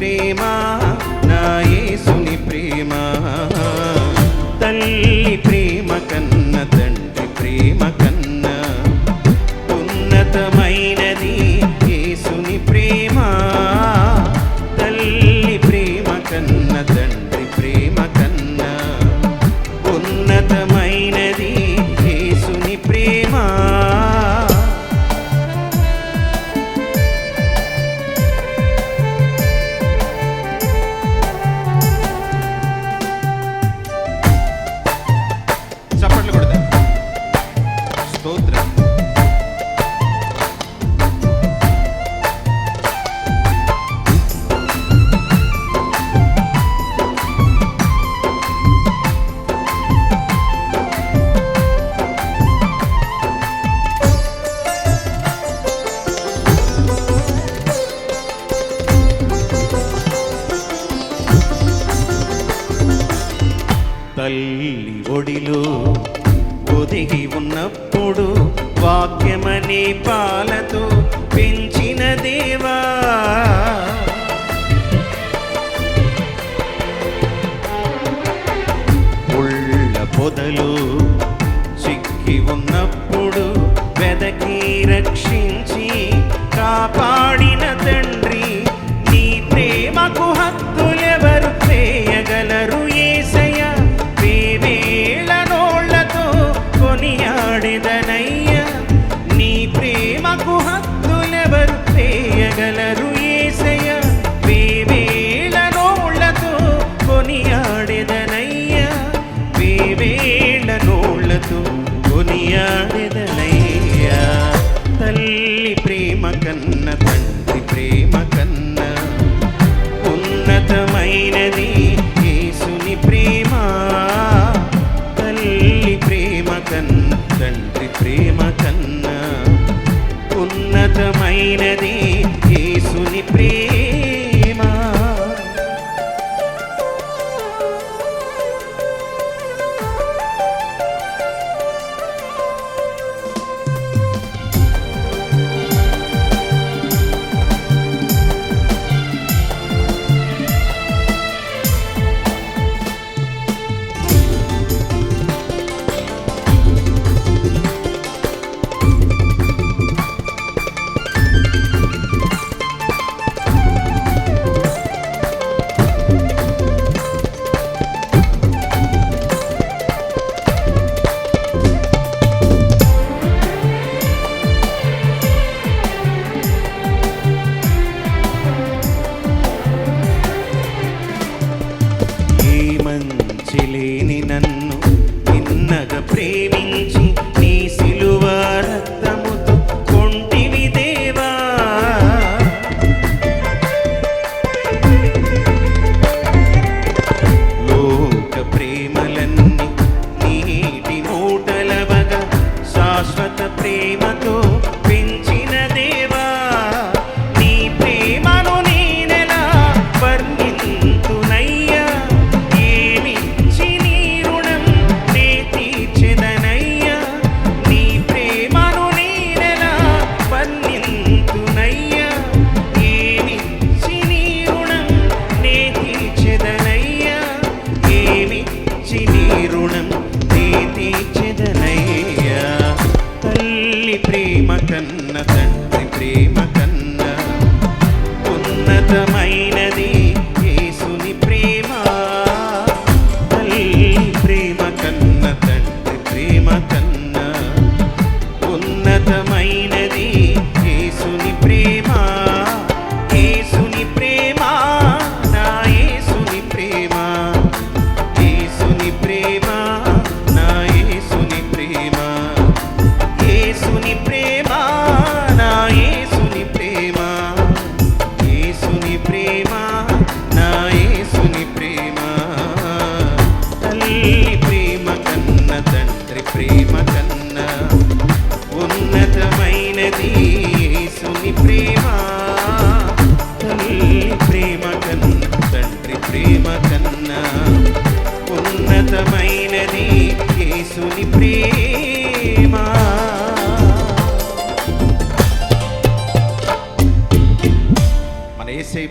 ప్రేమ నా యేసుని ప్రేమ. తల్లి ప్రేమ కన్న తండ్రి ప్రేమ కన్న. ఉన్నతమైనది యేసుని ప్రేమ. తల్లి ప్రేమ కన్న తండ్రి ప్రేమ కన్న. ఉన్నతమైనది యేసుని ప్రేమా. తల్లి ఒడిలో ఒదిగి ఉన్నప్పుడు వాక్యమని పాలతో పెంచిన దేవా. ఉళ్ళ పొదలు చిక్కి ఉన్నప్పుడు వెదకి రక్షించి కాపాడిన తండ్రి me. My prima. ప్రేమ కన్న తండ్రి.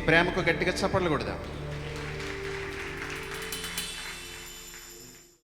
ప్రేమకు గట్టిగా చప్పట్లు కొడదాం.